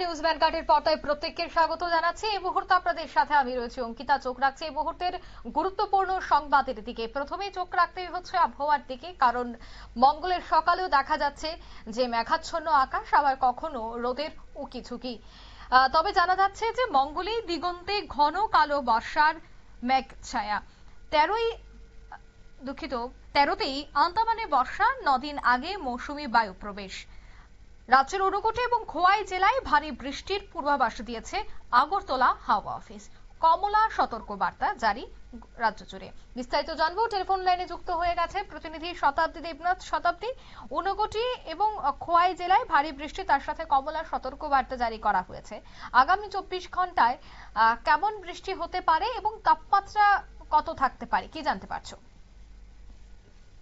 News ভ্যানগার্ডের পর্দায় প্রত্যেককে স্বাগত জানাচ্ছি। এই মুহূর্তে আপনাদের সাথে আমি রয়েছি অঙ্কিতা। চোখ রাখছি এই মুহূর্তের গুরুত্বপূর্ণ সংবাদের দিকে। প্রথমেই চোখ হচ্ছে আবহাওয়ার দিকে, কারণ মঙ্গলের সকালেও দেখা যাচ্ছে যে মেঘাচ্ছন্ন আকাশ, আবার কখনো রোদের তবে জানা যাচ্ছে যে মঙ্গলে দিগন্তে ঘন কালো বর্ষার মেঘ ছায়া। তেরোই, দুঃখিত, তেরোতেই আন্দামানে বর্ষা, নদিন আগে মৌসুমী বায়ু প্রবেশ। রাজ্যের ঊনকোটি এবং খোয়াই জেলায় ভারী বৃষ্টির পূর্বাভাস দিয়েছে আগরতলা হাওয়া অফিস। কমলা সতর্ক বার্তা জারি রাজ্য জুড়ে। বিস্তারিত জানব, টেলিফোন লাইনে যুক্ত হয়ে গেছে প্রতিনিধি শতাব্দী দেবনাথ শতাব্দী। ঊনকোটি এবং খোয়াই জেলায় ভারী বৃষ্টি, তার সাথে কমলা সতর্ক বার্তা জারি করা হয়েছে। আগামী চব্বিশ ঘন্টায় কেমন বৃষ্টি হতে পারে এবং তাপমাত্রা কত থাকতে পারে, কি জানতে পারছ?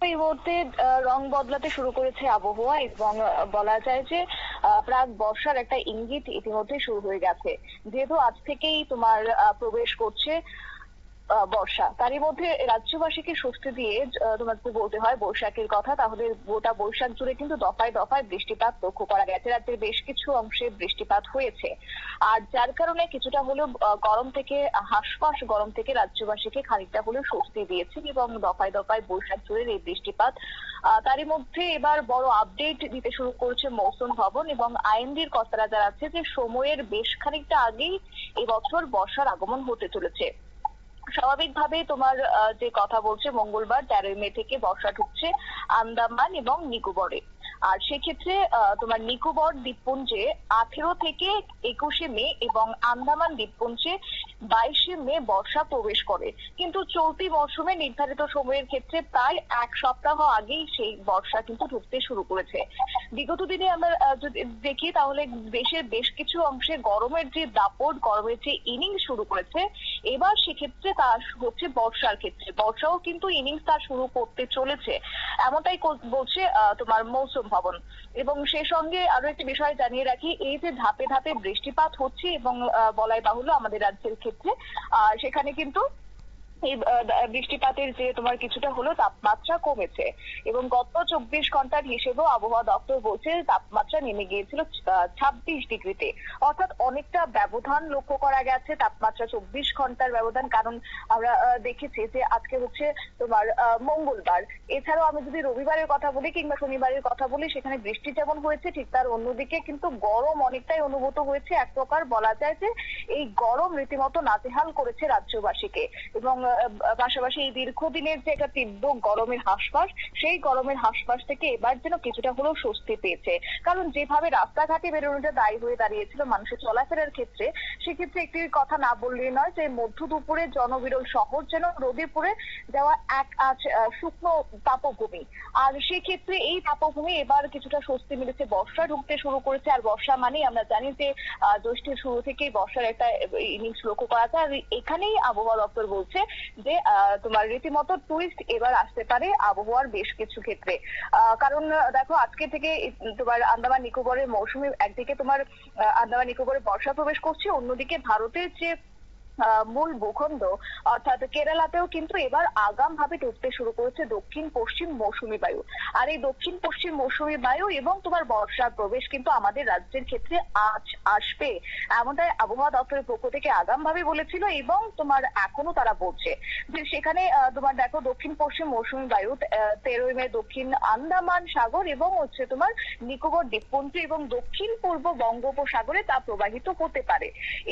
এই মুহূর্তে রং বদলাতে শুরু করেছে আবহাওয়া এবং বলা যায় যে প্রাক বর্ষার একটা ইঙ্গিত ইতিমধ্যে শুরু হয়ে গেছে। যেহেতু আজ থেকেই তোমার প্রবেশ করছে বর্ষা। তারই মধ্যে রাজ্যবাসীকে স্বস্তি দিয়ে তোমার বলতে হয় বৈশাখের কথা। তাহলে গোটা বৈশাখ জুড়ে কিন্তু দফায় দফায় বৃষ্টিপাত লক্ষ্য করা গেছে। রাজ্যের বেশ কিছু অংশে বৃষ্টিপাত হয়েছে। আর যার কারণে কিছুটা হলেও গরম থেকে, হাসফাস গরম থেকে রাজ্যবাসীকে খানিকটা হলেও স্বস্তি দিয়েছে এবং দফায় দফায় বৈশাখ জুড়ে এই বৃষ্টিপাত তারই মধ্যে এবার বড় আপডেট দিতে শুরু করেছে মৌসুম ভবন এবং আইএনডির কর্তারা আছে যে, সময়ের বেশ খানিকটা আগেই এবছর বর্ষার আগমন হতে চলেছে। স্বাভাবিকভাবে তোমার যে কথা বলছে মঙ্গলবার তেরোই মে থেকে বর্ষা ঢুকছে আন্দামান এবং নিকোবরে। আর সেক্ষেত্রে তোমার নিকোবর দ্বীপপুঞ্জে আঠেরো থেকে একুশে মে এবং আন্দামান দ্বীপপুঞ্জে বাইশে মে বর্ষা প্রবেশ করে। কিন্তু চলতি মৌসুমে নির্ধারিত সময়ের ক্ষেত্রে প্রায় এক সপ্তাহ আগেই সেই বর্ষা কিন্তু ঢুকতে শুরু করেছে। বিগত দিনে আমরা যদি দেখি তাহলে দেশের বেশ কিছু অংশে গরমের যে দাপট, গরমের যে ইনিং শুরু করেছে এবার সেক্ষেত্রে তা হচ্ছে বর্ষার ক্ষেত্রে। বর্ষাও কিন্তু ইনিংস তার শুরু করতে চলেছে। এমনটাই বলছে তোমার মৌসুম ভবন। এবং সে সঙ্গে আরও একটি বিষয় জানিয়ে রাখি, এই যে ধাপে ধাপে বৃষ্টিপাত হচ্ছে এবং বলাই বাহুল্য আমাদের রাজ্যের ক্ষেত্রে সেখানে কিন্তু এই বৃষ্টিপাতের যে তোমার কিছুটা হলো তাপমাত্রা কমেছে এবং গত চব্বিশ ঘণ্টার হিসেবেও আবহাওয়া দপ্তর বলছে তাপমাত্রা নেমে গিয়েছিল ছাব্বিশ ডিগ্রিতে। অর্থাৎ অনেকটা ব্যবধান লক্ষ্য করা গেছে তাপমাত্রা চব্বিশ ঘণ্টার ব্যবধান, কারণ আমরা দেখেছি যে আজকে হচ্ছে তোমার মঙ্গলবার। এছাড়াও আমি যদি রবিবারের কথা বলি কিংবা শনিবারের কথা বলি, সেখানে বৃষ্টি যেমন হয়েছে, ঠিক তার অন্যদিকে কিন্তু গরম অনেকটাই অনুভূত হয়েছে। এক প্রকার বলা যায় যে এই গরম রীতিমতো নাজেহাল করেছে রাজ্যবাসীকে। এবং পাশাপাশি এই দীর্ঘদিনের যে একটা তীব্র গরমের হাসপাস সেই গরমের হাসপাস থেকে এবার যেন কিছুটা হলেও স্বস্তি পেয়েছে। কারণ যেভাবে রাস্তাঘাটে বেরোনোটা দায়ী হয়ে দাঁড়িয়েছিল মানুষের চলাফেরার ক্ষেত্রে, সেক্ষেত্রে একটি কথা না বললেই নয় যে মধ্য দুপুরে জনবিরল শহর যেন রোদে পড়ে যাওয়া এক আজ শুকনো তাপভূমি। আর সেক্ষেত্রে এই তাপভূমি এবার কিছুটা স্বস্তি মিলেছে। বর্ষা ঢুকতে শুরু করেছে আর বর্ষা মানে আমরা জানি যে জ্যৈষ্ঠের শুরু থেকেই বর্ষার একটা ইনিংস লক্ষ্য করা যায়। আর এখানেই আবহাওয়া দপ্তর বলছে যে তোমার রীতিমতো টুইস্ট এবার আসতে পারে আবহাওয়ার বেশ কিছু ক্ষেত্রে। কারণ, দেখো, আজকে থেকে তোমার আন্দামান নিকোবরের মৌসুমে একদিকে তোমার আন্দামান নিকোবরে বর্ষা প্রবেশ করছে, অন্যদিকে ভারতের যে মূল ভূখণ্ড, অর্থাৎ কেরালাতেও কিন্তু এবার আগাম ভাবে ঢুকতে শুরু করেছে দক্ষিণ পশ্চিম মৌসুমী বায়ু। আর এই দক্ষিণ পশ্চিম মৌসুমী বায়ু এবং তোমার বর্ষার প্রবেশ কিন্তু আমাদের রাজ্যের ক্ষেত্রে আজ আসবে, এমনটাই আবহাওয়া দপ্তরের পক্ষ থেকে আগাম ভাবে বলেছিল এবং তোমার এখনও তারা বলছে। যে সেখানে তোমার দেখো দক্ষিণ পশ্চিম মৌসুমী বায়ু তেরোই মে দক্ষিণ আন্দামান সাগর এবং হচ্ছে তোমার নিকোবর দ্বীপপুঞ্জ এবং দক্ষিণ পূর্ব বঙ্গোপসাগরে তা প্রবাহিত হতে পারে।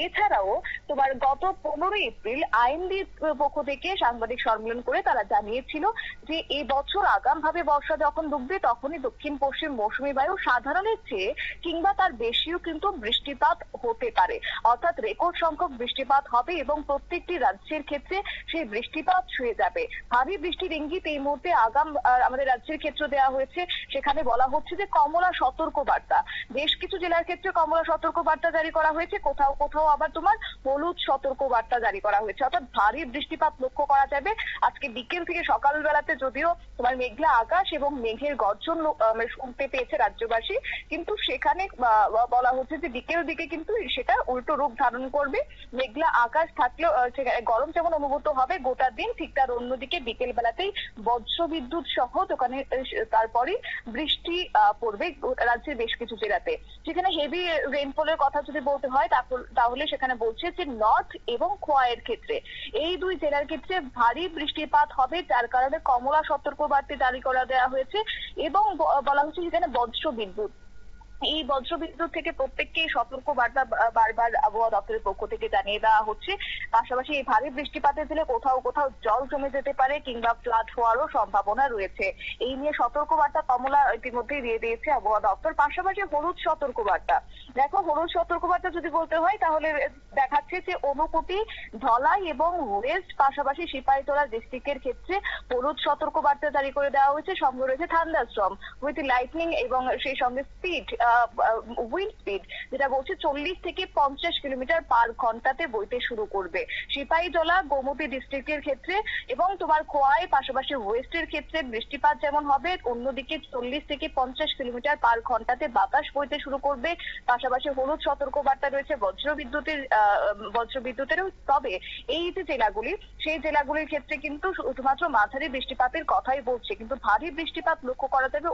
এছাড়াও তোমার গত পনেরোই এপ্রিল আইনডির পক্ষ থেকে সাংবাদিক সম্মেলন করে তারা জানিয়েছিল যে এই বছর আগাম ভাবে বর্ষা যখন ডুববে তখনই দক্ষিণ পশ্চিম মৌসুমী বায়ু সাধারণের চেয়ে কিংবা তার বেশিও কিন্তু বৃষ্টিপাত হতে পারে। অর্থাৎ রেকর্ড সংখ্যক বৃষ্টিপাত হবে এবং প্রত্যেকটি রাজ্যের ক্ষেত্রে সেই বৃষ্টিপাত ছুঁয়ে যাবে। ভারী বৃষ্টির ইঙ্গিত এই মুহূর্তে আগাম আমাদের রাজ্যের ক্ষেত্রে দেওয়া হয়েছে। সেখানে বলা হচ্ছে যে কমলা সতর্ক বার্তা বেশ কিছু জেলার ক্ষেত্রে কমলা সতর্ক বার্তা জারি করা হয়েছে। কোথাও কোথাও আবার তোমার হলুদ সতর্ক বার্তা জারি করা হয়েছে। অর্থাৎ ভারী বৃষ্টিপাত লক্ষ্য করা যাবে। আজকে বিকেল থেকে সকাল বেলাতে যদিও তোমার মেঘলা আকাশ এবং মেঘের গর্জন মানে শুনতে পেয়েছে রাজ্যবাসী, কিন্তু সেখানে বলা হচ্ছে যে বিকেল দিকে কিন্তু সেটা উল্টো রূপ ধারণ করবে। মেঘলা আকাশ থাকলেও গরম যেমন অনুভূত হবে গোটা দিন, ঠিক তার অন্যদিকে বিকেল বেলাতেই বজ্র বিদ্যুৎ সহ দোকানে তারপরে বৃষ্টি পড়বে রাজ্যের বেশ কিছু জেলাতে। সেখানে হেভি রেইনফলের কথা যদি বলতে হয় তাহলে সেখানে বলছে যে নর্থ এবং খোয়াইয়ের ক্ষেত্রে। এই দুই জেলার ক্ষেত্রে ভারী বৃষ্টিপাত হবে যার কারণে কমলা সতর্কবার্তা জারি করা দেওয়া হয়েছে এবং বলা হচ্ছে সেখানে বজ্র বিদ্যুৎ এই বজ্রবিদ্যুৎ থেকে প্রত্যেককেই সতর্ক বার্তা বারবার আবহাওয়া দপ্তরের পক্ষ থেকে জানিয়ে দেওয়া হচ্ছে। পাশাপাশি এই ভারী বৃষ্টিপাতের দিলে কোথাও কোথাও জল জমে যেতে পারে কিংবা ফ্লাড হওয়ারও সম্ভাবনা রয়েছে। এই নিয়ে সতর্ক বার্তা কমলা ইতিমধ্যেই দিয়ে দিয়েছে আবহাওয়া দপ্তর। পাশাপাশি হলুদ সতর্ক বার্তা দেখো, হলুদ সতর্ক বার্তা যদি বলতে হয়, তাহলে দেখাচ্ছে যে অনুকুটি ধলাই এবং ওয়েস্ট, পাশাপাশি সিপাহীতলা ডিস্ট্রিক্টের ক্ষেত্রে হলুদ সতর্ক বার্তা জারি করে দেওয়া হয়েছে। সঙ্গে রয়েছে থান্ডারস্টর্ম। উইথ লাইটনিং এবং সেই সঙ্গে স্পিড উইন্ড স্পিড যেটা বলছে চল্লিশ থেকে পঞ্চাশ কিলোমিটার পার ঘন্টাতে বইতে শুরু করবে। সিপাহীজলা গোমতী ডিস্ট্রিক্টের ক্ষেত্রে এবং তোমার খোয়াই পাশাপাশি ওয়েস্টের ক্ষেত্রে বৃষ্টিপাত যেমন হবে অন্যদিকে চল্লিশ থেকে পঞ্চাশ কিলোমিটার পার ঘন্টাতে বাতাস বইতে শুরু করবে। পাশাপাশি হলুদ সতর্ক বার্তা রয়েছে বজ্র বিদ্যুতের বজ্র বিদ্যুতেরও তবে এই যে জেলাগুলি সেই জেলাগুলির ক্ষেত্রে কিন্তু শুধুমাত্র মাঝারি বৃষ্টিপাতের কথাই বলছে। কিন্তু ভারী বৃষ্টিপাত লক্ষ্য করা যাবে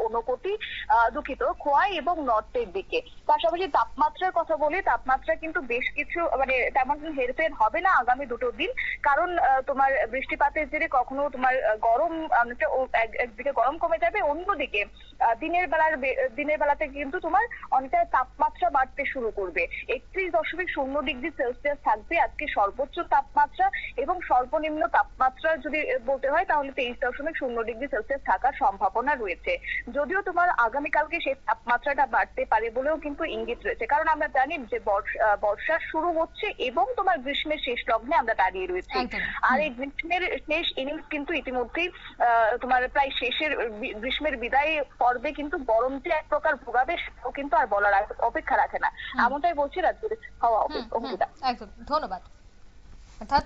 আহ, দুঃখিত খোয়াই এবং নর্থের দিকে। পাশাপাশি তাপমাত্রার কথা বলি, তাপমাত্রা কিন্তু বেশ কিছু মানে তেমন হেরফের হবে না আগামী দুটো দিন। কারণ তোমার বৃষ্টিপাতের জেরে কখনো তোমার গরম একদিকে গরম কমে যাবে, অন্যদিকে দিনের বেলার দিনের বেলাতে কিন্তু তোমার অনেকটা তাপমাত্রা বাড়তে শুরু করবে। একত্রিশ দশমিক শূন্য ডিগ্রি সেলসিয়াস থাকবে আজকে সর্বোচ্চ তাপমাত্রা এবং সর্বনিম্ন তাপমাত্রা যদি বলতে হয় তাহলে তেইশ দশমিক শূন্য ডিগ্রি সেলসিয়াস থাকার সম্ভাবনা রয়েছে। যদিও তোমার আগামীকালকে সেই তাপমাত্রাটা বাড়তে পারে বলেও কিন্তু ইঙ্গিত রয়েছে। কারণ আমরা জানি যে বর্ষা শুরু হচ্ছে এবং তোমার গ্রীষ্মের শেষ লগ্নে আমরা দাঁড়িয়ে রয়েছি। আর এই গ্রীষ্মের শেষ ইনিংস কিন্তু ইতিমধ্যেই আহ, তোমার প্রায় শেষের গ্রীষ্মের বিদায় পর্বে কিন্তু গরম যে এক প্রকার ভোগাবে সেটাও কিন্তু আর বলার অপেক্ষা রাখে না। এমনটাই বলছি রাজ্যের হাওয়া অঙ্কিতা একদম। ধন্যবাদ। অর্থাৎ